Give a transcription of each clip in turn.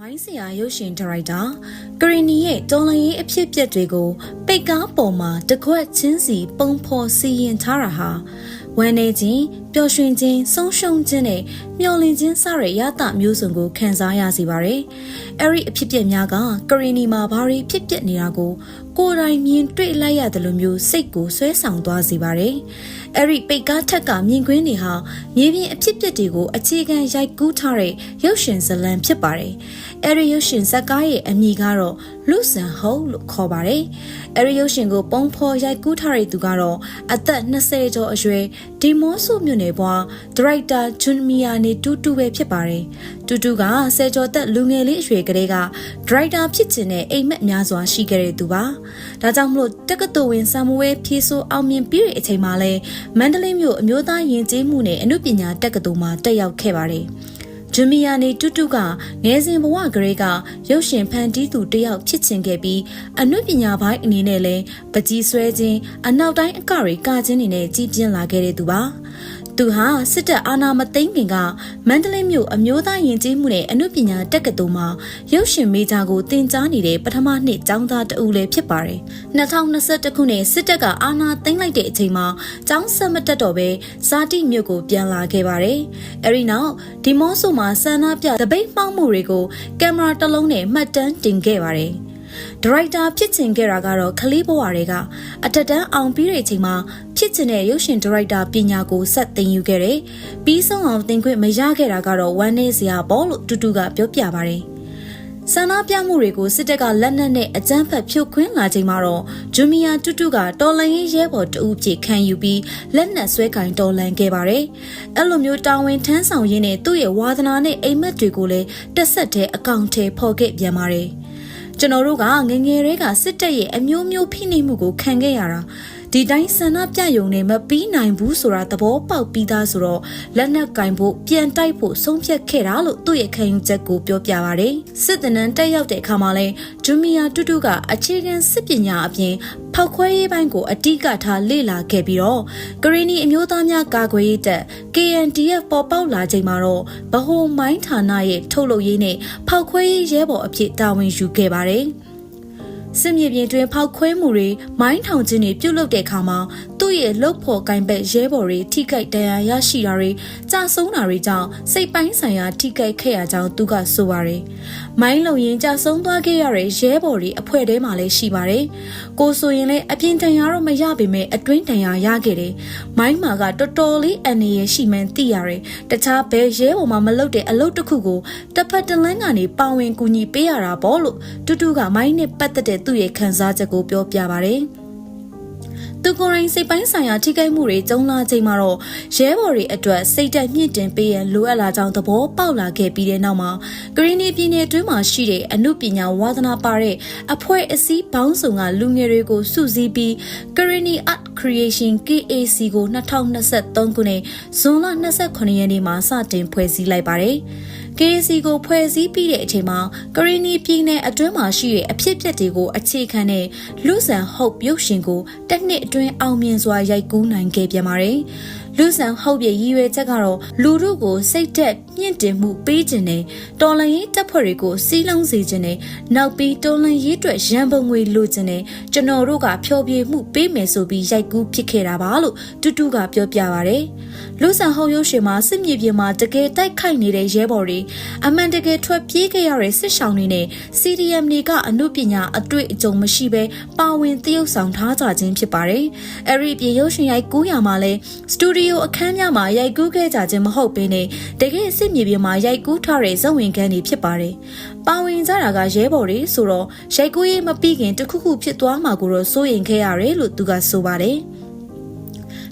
မိုင်းစရာရုပ်ရှင်ဒါရိုက်တာကရီနီရဲ့တော်လန်ရေးအဖြစ်အပျက်တွေကိုပိတ်ကားပေါ်မှာတကွက်ချင်းစီပုံဖော်စီရင်ထားတာဟာဝမ်းနေခြင်းပျော်ရွှင်ခြင်းဆုံးရှုံးခြင်းနဲ့မျော်လင့်ခြင်းစတဲ့ရတမျိုးစုံကိုခံစားရစေပါတယ်။အဲ့ဒီအဖြစ်အပျက်များကကရီနီမှာဘာတွေဖြစ်ပျက်နေတာကိုကိုယ်တိုင်မြင်တွေ့လိုက်ရတယ်လို့မျိုးစိတ်ကိုဆွဲဆောင်သွားစေပါတယ်။အဲ့ဒီပိတ်ကားထက်ကမြင်ကွင်းတွေဟာမြေပြင်အဖြစ်အပျက်တွေကိုအခြေခံရိုက်ကူးထားတဲ့ရုပ်ရှင်ဇာတ်လမ်းဖြစ်ပါတယ်။အဲ့ဒီရုပ်ရှင်ဇာတ်ကားရဲ့အမည်ကတော့လူဆန်ဟုတ်လို့ခေါ်ပါတယ်။အဲ့ဒီရုပ်ရှင်ကိုပုံဖော်ရိုက်ကူးထားတဲ့သူကတော့အသက်20ကျော်အရွယ်ဒီမော့ဆိုမြို့နယ်ဘွားဒရိုက်တာဂျွန်မီယာနေတူတူပဲဖြစ်ပါတယ်။တူတူကဆယ်ကျော်သက်လူငယ်လေးအရွယ်ကလေးကဒရိုက်တာဖြစ်ချင်တဲ့အိမ်မက်များစွာရှိခဲ့တဲ့သူပါ။ဒါကြောင့်မလို့တက္ကသိုလ်ဝင်ဆာမွေးဖြေဆိုအောင်မြင်ပြီးတဲ့အချိန်မှာလဲမန္တလေးမြို့အမျိုးသားယဉ်ကျေးမှုနဲ့အမှုပညာတက္ကသိုလ်မှာတက်ရောက်ခဲ့ပါတယ်။ဂျူမီယာနေတူတူကငယ်စဉ်ဘဝကလေးကရုပ်ရှင်ဖန်တီးသူတယောက်ဖြစ်ချင်ခဲ့ပြီးအနုပညာပိုင်းအနေနဲ့လည်းပကြီးဆွဲခြင်းအနောက်တိုင်းအကတွေကခြင်းတွေနဲ့ကြီးပြင်းလာခဲ့တဲ့သူပါ သူဟာစစ်တပ်အာဏာမသိမ်းခင်ကမန္တလေးမြို့အမျိုးသားယဉ်ကျေးမှုနဲ့အမှုပညာတက္ကသိုလ်မှာရုပ်ရှင်မေဂျာကိုတင်ကြားနေတဲ့ပထမနှစ်ကျောင်းသားတဦးလည်းဖြစ်ပါတယ်။2021ခုနှစ်စစ်တပ်ကအာဏာသိမ်းလိုက်တဲ့အချိန်မှာကျောင်းဆက်မတက်တော့ပဲဇာတိမြို့ကိုပြန်လာခဲ့ပါတယ်။အဲဒီနောက်ဒီမော့ဆိုမှာဆန္ဒပြတပိတ်မှောက်မှုတွေကိုကင်မရာတစ်လုံးနဲ့မှတ်တမ်းတင်ခဲ့ပါတယ်။ ဒရိုက်တာဖြစ်ချင်ခဲ့တာကတော့ခလေးဘဝတွေကအထက်တန်းအောင်ပြီးတဲ့အချိန်မှာဖြစ်ချင်တဲ့ရုပ်ရှင်ဒရိုက်တာပညာကိုဆက်သင်ယူခဲ့တယ်။ပြီးဆုံးအောင်သင်ခွင့်မရခဲ့တာကတော့ဝမ်းနည်းစရာပေါ့လို့တူတူကပြောပြပါတယ်။ဆန္ဒပြမှုတွေကိုစစ်တပ်ကလက်နက်နဲ့အကြမ်းဖက်ဖြိုခွင်းလာချိန်မှာတော့ဂျူမီယာတူတူကတော်လန်ရေးရဲဘော်တအုပ်ဖြစ်ခံယူပြီးလက်နက်ဆွဲကင်တော်လန်ခဲ့ပါတယ်။အဲ့လိုမျိုးတာဝန်ထမ်းဆောင်ရင်းနဲ့သူ့ရဲ့ဝါသနာနဲ့အိမ်မက်တွေကိုလည်းတက်ဆက်တဲ့အကောင့်ထဲဖော်ခဲ့ပြန်ပါတယ်။ ကျွန်တော်တို့ကငငယ်တွေကစစ်တပ်ရဲ့အမျိုးမျိုးဖိနှိပ်မှုကိုခံခဲ့ရတာ ဒီတိုင်းဆန္ဒပြယုံနေမပြီးနိုင်ဘူးဆိုတာသဘောပေါက်ပြီးသားဆိုတော့လက်နက်ကင်ဖို့ပြန်တိုက်ဖို့ဆုံးဖြတ်ခဲ့တာလို့သူ့ရဲ့ခံယူချက်ကိုပြောပြပါရတယ်စစ်တနန်းတက်ရောက်တဲ့အခါမှာလဲဂျူမီယာတူတူကအခြေခံစစ်ပညာအပြင်ဖောက်ခွဲရေးပိုင်းကိုအတိကထားလေ့လာခဲ့ပြီးတော့ကရီနီအမျိုးသားများကာကွယ်ရေးတပ် KNDF ပေါ်ပေါက်လာချိန်မှာတော့ဗဟိုမိုင်းဌာနရဲ့ထုတ်လုပ်ရေးနဲ့ဖောက်ခွဲရေးရဲဘော်အဖြစ်တာဝန်ယူခဲ့ပါတယ်။ စစ်မြေပြင်တွင်ဖောက်ခွဲမှုတွေမိုင်းထောင်ခြင်းတွေပြုလုပ်တဲ့အခါမှာသူ့ရဲ့လှုပ်ဖော်ကင်ဘက်ရဲဘော်တွေထိခိုက်ဒဏ်ရာရရှိတာတွေကြာဆုံးတာတွေကြောင့်စိတ်ပိုင်းဆိုင်ရာထိခိုက်ခဲ့ရကြောင်းသူကဆိုပါတယ်။မိုင်းလုံရင်ကြာဆုံးသွားခဲ့ရတဲ့ရဲဘော်တွေအဖွဲ့ထဲမှာလည်းရှိပါတယ်။ကိုဆိုရင်လည်းအပြင်ဒဏ်ရာတော့မရပေမဲ့အတွင်းဒဏ်ရာရခဲ့တယ်။မိုင်းမာကတော်တော်လေးအန်ရရှိမှန်းသိရတယ်။တခြားဘယ်ရဲဘော်မှမလုပ်တဲ့အလုပ်တစ်ခုကိုတစ်ဖက်တစ်လမ်းကနေပါဝင်ကူညီပေးရတာပေါ့လို့တူတူကမိုင်းနဲ့ပတ်သက်တဲ့သူ့ရဲ့ခံစားချက်ကိုပြောပြပါဗျ။သူကိုယ်တိုင်စိတ်ပိုင်းဆိုင်ရာထိခိုက်မှုတွေကြုံလာချိန်မှာတော့ရဲဘော်တွေအတွက်စိတ်တက်မြင့်တင်ပေးရန်လိုအပ်လာကြောင်းသဘောပေါက်လာခဲ့ပြီးတဲ့နောက်မှာဂရင်းနီပြည်နယ်အတွင်းမှာရှိတဲ့အမှုပညာဝါသနာပါတဲ့အဖွဲ့အစည်းပေါင်းစုံကလူငယ်တွေကိုစုစည်းပြီး Granny Art Creation KAC ကို2023ခုနှစ်ဇွန်လ29ရက်နေ့မှာစတင်ဖွဲ့စည်းလိုက်ပါတယ်။ KC ကိုဖွဲ့စည်းပြီးတဲ့အချိန်မှာကရီနီပြည်နယ်အတွင်းမှာရှိတဲ့အဖြစ်အပျက်တွေကိုအခြေခံတဲ့လူဆန်ဟုတ်ရုပ်ရှင်ကိုတစ်နှစ်အတွင်းအောင်မြင်စွာရိုက်ကူးနိုင်ခဲ့ပြန်ပါတယ်။လူဆန်ဟုတ်ပြရည်ရွယ်ချက်ကတော့လူတို့ကိုစိတ်သက်မြင့်တင်မှုပေးခြင်းနဲ့တော်လန်ရေးတပ်ဖွဲ့တွေကိုစီးလုံးစေခြင်းနဲ့နောက်ပြီးတော်လန်ရေးအတွက်ရန်ပုံငွေလိုခြင်းနဲ့ကျွန်တော်တို့ကဖျော်ဖြေမှုပေးမယ်ဆိုပြီးရိုက်ကူးဖြစ်ခဲ့တာပါလို့တူတူကပြောပြပါဗျ။လူဆန်ဟုတ်ရုပ်ရှင်မှာစစ်မြေပြင်မှာတကယ်တိုက်ခိုက်နေတဲ့ရဲဘော်တွေအမှန်တကယ်ထွက်ပြေးခဲ့ရတဲ့စစ်ဆောင်တွေနဲ့ CDM တွေကအမှုပညာအတွေ့အကြုံမရှိဘဲပါဝင်သရုပ်ဆောင်ထားကြခြင်းဖြစ်ပါတယ်။အဲ့ဒီပြင်ရုပ်ရှင်ရိုက်ကူးရမှာလဲစတူဒီဒီယိုအခန်းများမှာရိုက်ကူးခဲ့ကြခြင်းမဟုတ်ဘဲနဲ့တကယ်စစ်မြေပြင်မှာရိုက်ကူးထားတဲ့ဇဝင်ခန်းတွေဖြစ်ပါတယ်။ပါဝင်ကြတာကရဲဘော်တွေဆိုတော့ရိုက်ကူးရေးမပြီးခင်တခုခုဖြစ်သွားမှာကိုတော့စိုးရင်ခဲ့ရတယ်လို့သူကဆိုပါတယ်။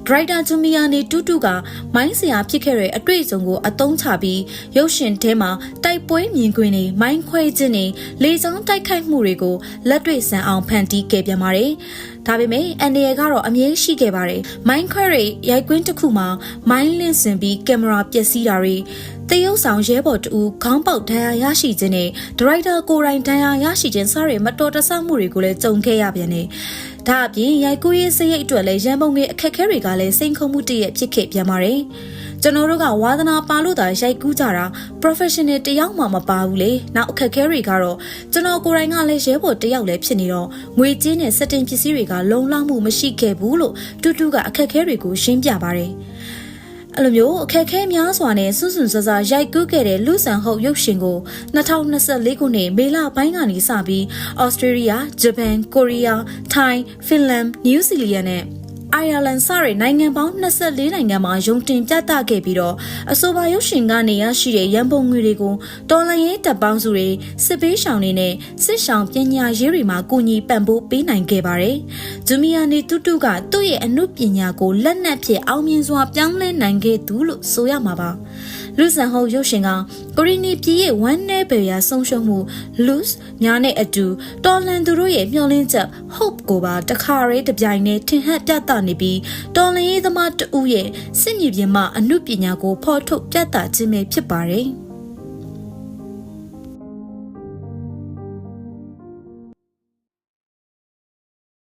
ဒရိုက်တာဂျူမီယာနေတူတူကမိုင်းဆရာဖြစ်ခဲ့တဲ့အတွေ့အကြုံကိုအသုံးချပြီးရုပ်ရှင်ထဲမှာတိုက်ပွဲမြင်ကွင်းတွေမိုင်းခွဲခြင်းတွေလေကြောင်းတိုက်ခိုက်မှုတွေကိုလက်တွေ့ဆန်အောင်ဖန်တီးခဲ့ပြန်ပါတယ်။ဒါပေမဲ့အန်ဒီယေကတော့အမြဲရှိခဲ့ပါတယ်။မိုင်းခွဲတွေရိုက်ကွင်းတစ်ခုမှာမိုင်းလင့်စင်ပြီးကင်မရာပျက်စီးတာတွေ တရုတ်ဆောင်ရဲဘော်တူခေါင်းပေါက်ဒဏ်ရာရရှိခြင်းနဲ့ဒရိုက်တာကိုရိုင်းဒဏ်ရာရရှိခြင်းစတဲ့မတော်တဆမှုတွေကိုလည်းကြုံခဲ့ရပြန်တယ်။ဒါအပြင်ရိုက်ကူးရေးစရိတ်အတွက်လည်းရန်ပုံငွေအခက်အခဲတွေကလည်းစိန်ခုံမှုတည့်ရဖြစ်ခဲ့ပြန်ပါတယ်။ကျွန်တော်တို့ကဝါသနာပါလို့သာရိုက်ကူးကြတာ professional တယောက်မှမပါဘူးလေနောက်အခက်အခဲတွေကတော့ကျွန်တော်ကိုယ်တိုင်ကလည်းရဲဘော်တယောက်လည်းဖြစ်နေတော့ငွေကြေးနဲ့စက်တင်ပစ္စည်းတွေကလုံလောက်မှုမရှိခဲ့ဘူးလို့တူတူကအခက်အခဲတွေကိုရှင်းပြပါတယ် အဲ့လိုမျိုးအခက်အခဲများစွာနဲ့စွန့်စွန့်ဆဆရိုက်ကူးခဲ့တဲ့လူဆန်ဟုတ်ရုပ်ရှင်ကို2024ခုနှစ်မေလပိုင်းကနေစပြီးဩစတြေးလျ၊ဂျပန်၊ကိုရီးယား၊ထိုင်း၊ဖင်လန်၊နယူးဇီလန်နဲ့ အိုင်ယာလန်စတဲ့နိုင်ငံပေါင်း24နိုင်ငံမှာယုံတင်ပြသခဲ့ပြီးတော့အဆိုပါရုပ်ရှင်ကနေရရှိတဲ့ရန်ပုံငွေတွေကိုတော်လန်ရေးတပ်ပေါင်းစုတွေစစ်ပေးရှောင်တွေနဲ့စစ်ရှောင်ပညာရေးတွေမှာကူညီပံ့ပိုးပေးနိုင်ခဲ့ပါတယ်။ဂျူမီယာနေတူတူကသူ့ရဲ့အမှုပညာကိုလက်နက်ဖြင့်အောင်မြင်စွာပြောင်းလဲနိုင်ခဲ့သူလို့ဆိုရမှာပါ။ လူဆန်ဟုတ်ရုပ်ရှင်ကကိုရီနီပြည်ရဲ့ဝမ်းနည်းပေရာဆုံးရှုံးမှု loose များနဲ့အတူတော်လန်သူတို့ရဲ့မျှော်လင့်ချက် hope ကိုပါတခါရဲတပြိုင်နဲ့ထင်ဟပ်ပြသနေပြီးတော်လန်ရေးသမားတဦးရဲ့စစ်မြေပြင်မှာအမှုပညာကိုဖော်ထုတ်ပြသခြင်းပဲဖြစ်ပါတယ်။